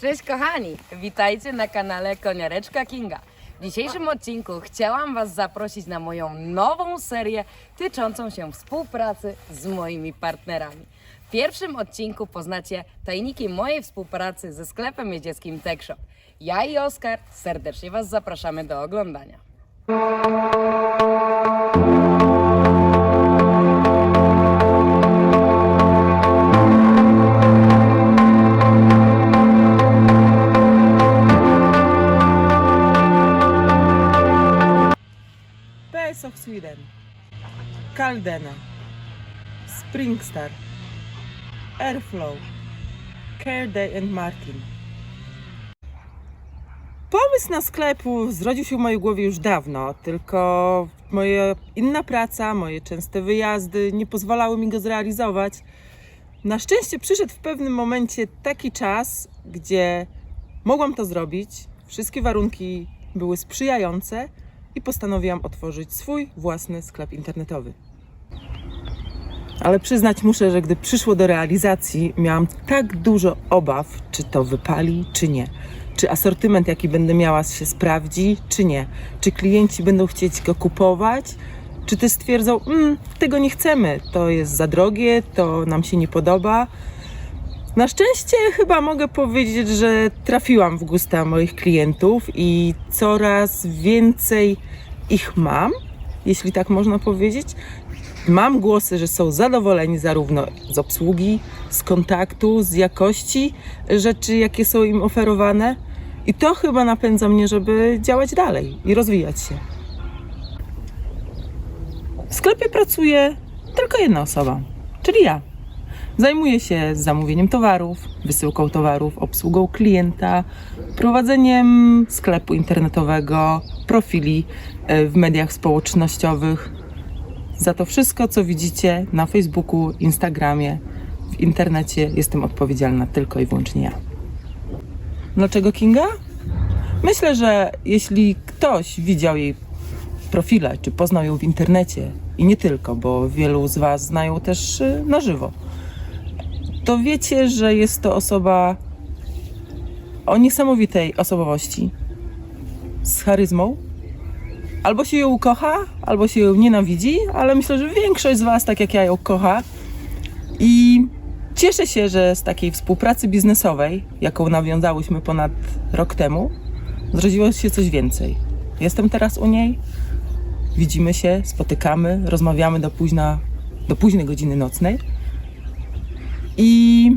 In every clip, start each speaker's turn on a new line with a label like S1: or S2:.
S1: Cześć kochani, witajcie na kanale Koniareczka Kinga. W dzisiejszym odcinku chciałam Was zaprosić na moją nową serię tyczącą się współpracy z moimi partnerami. W pierwszym odcinku poznacie tajniki mojej współpracy ze sklepem jedzieckim Tech Shop. Ja i Oskar serdecznie Was zapraszamy do oglądania.
S2: Airflow, Careday and Martin. Pomysł na sklepu zrodził się w mojej głowie już dawno, tylko moja inna praca, moje częste wyjazdy nie pozwalały mi go zrealizować. Na szczęście przyszedł w pewnym momencie taki czas, gdzie mogłam to zrobić, wszystkie warunki były sprzyjające i postanowiłam otworzyć swój własny sklep internetowy. Ale przyznać muszę, że gdy przyszło do realizacji, miałam tak dużo obaw, czy to wypali, czy nie. Czy asortyment, jaki będę miała, się sprawdzi, czy nie. Czy klienci będą chcieć go kupować, czy też stwierdzą, mm, tego nie chcemy, to jest za drogie, to nam się nie podoba. Na szczęście chyba mogę powiedzieć, że trafiłam w gusta moich klientów i coraz więcej ich mam, jeśli tak można powiedzieć. Mam głosy, że są zadowoleni zarówno z obsługi, z kontaktu, z jakości rzeczy, jakie są im oferowane. I to chyba napędza mnie, żeby działać dalej i rozwijać się. W sklepie pracuje tylko jedna osoba, czyli ja. Zajmuję się zamówieniem towarów, wysyłką towarów, obsługą klienta, prowadzeniem sklepu internetowego, profili e, w mediach społecznościowych. Za to wszystko, co widzicie na Facebooku, Instagramie, w internecie, jestem odpowiedzialna tylko i wyłącznie ja. Dlaczego Kinga? Myślę, że jeśli ktoś widział jej profile, czy poznał ją w internecie, i nie tylko, bo wielu z Was znają też e, na żywo, to wiecie, że jest to osoba o niesamowitej osobowości, z charyzmą. Albo się ją kocha, albo się ją nienawidzi, ale myślę, że większość z Was, tak jak ja, ją kocha. I cieszę się, że z takiej współpracy biznesowej, jaką nawiązałyśmy ponad rok temu, zrodziło się coś więcej. Jestem teraz u niej, widzimy się, spotykamy, rozmawiamy do, późna, do późnej godziny nocnej. I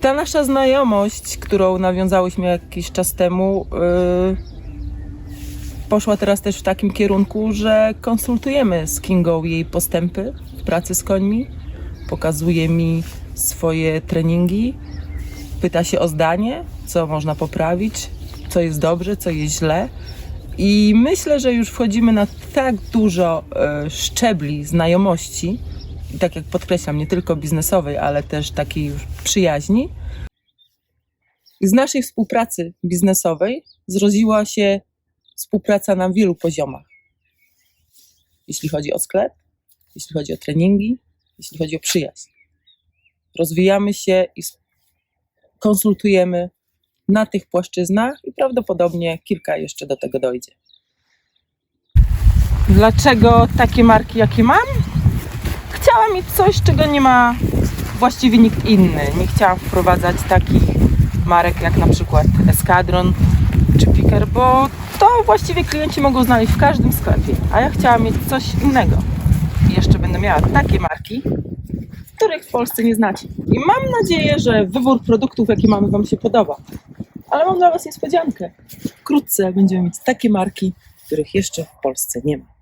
S2: ta nasza znajomość, którą nawiązałyśmy jakiś czas temu, yy, poszła teraz też w takim kierunku, że konsultujemy z Kingą jej postępy w pracy z końmi. Pokazuje mi swoje treningi, pyta się o zdanie, co można poprawić, co jest dobrze, co jest źle. I myślę, że już wchodzimy na tak dużo e, szczebli znajomości, tak jak podkreślam, nie tylko biznesowej, ale też takiej już przyjaźni. Z naszej współpracy biznesowej zrodziła się współpraca na wielu poziomach. Jeśli chodzi o sklep, jeśli chodzi o treningi, jeśli chodzi o przyjaźń. Rozwijamy się i konsultujemy na tych płaszczyznach i prawdopodobnie kilka jeszcze do tego dojdzie. Dlaczego takie marki, jakie mam? chciałam mieć coś, czego nie ma właściwie nikt inny. Nie chciałam wprowadzać takich marek jak na przykład Eskadron czy Piker, bo to właściwie klienci mogą znaleźć w każdym sklepie, a ja chciałam mieć coś innego. I jeszcze będę miała takie marki, których w Polsce nie znacie. I mam nadzieję, że wybór produktów, jaki mamy, Wam się podoba. Ale mam dla Was niespodziankę. Wkrótce będziemy mieć takie marki, których jeszcze w Polsce nie ma.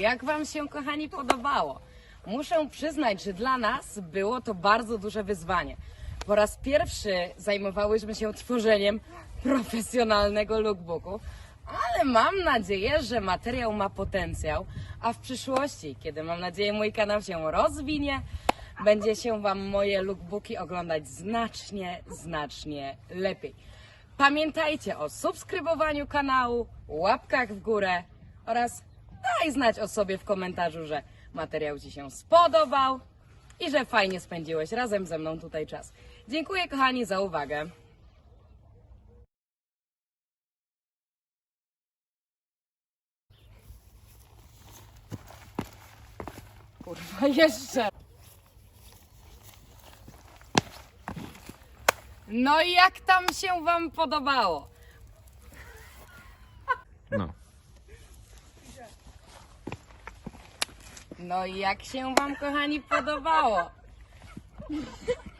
S1: Jak Wam się, kochani, podobało? Muszę przyznać, że dla nas było to bardzo duże wyzwanie. Po raz pierwszy zajmowałyśmy się tworzeniem profesjonalnego lookbooku, ale mam nadzieję, że materiał ma potencjał, a w przyszłości, kiedy mam nadzieję mój kanał się rozwinie, będzie się Wam moje lookbooki oglądać znacznie, znacznie lepiej. Pamiętajcie o subskrybowaniu kanału, łapkach w górę oraz daj znać o sobie w komentarzu, że materiał Ci się spodobał i że fajnie spędziłeś razem ze mną tutaj czas. Dziękuję kochani za uwagę. Kurwa, jeszcze. No i jak tam się Wam podobało? No i jak się Wam, kochani, podobało?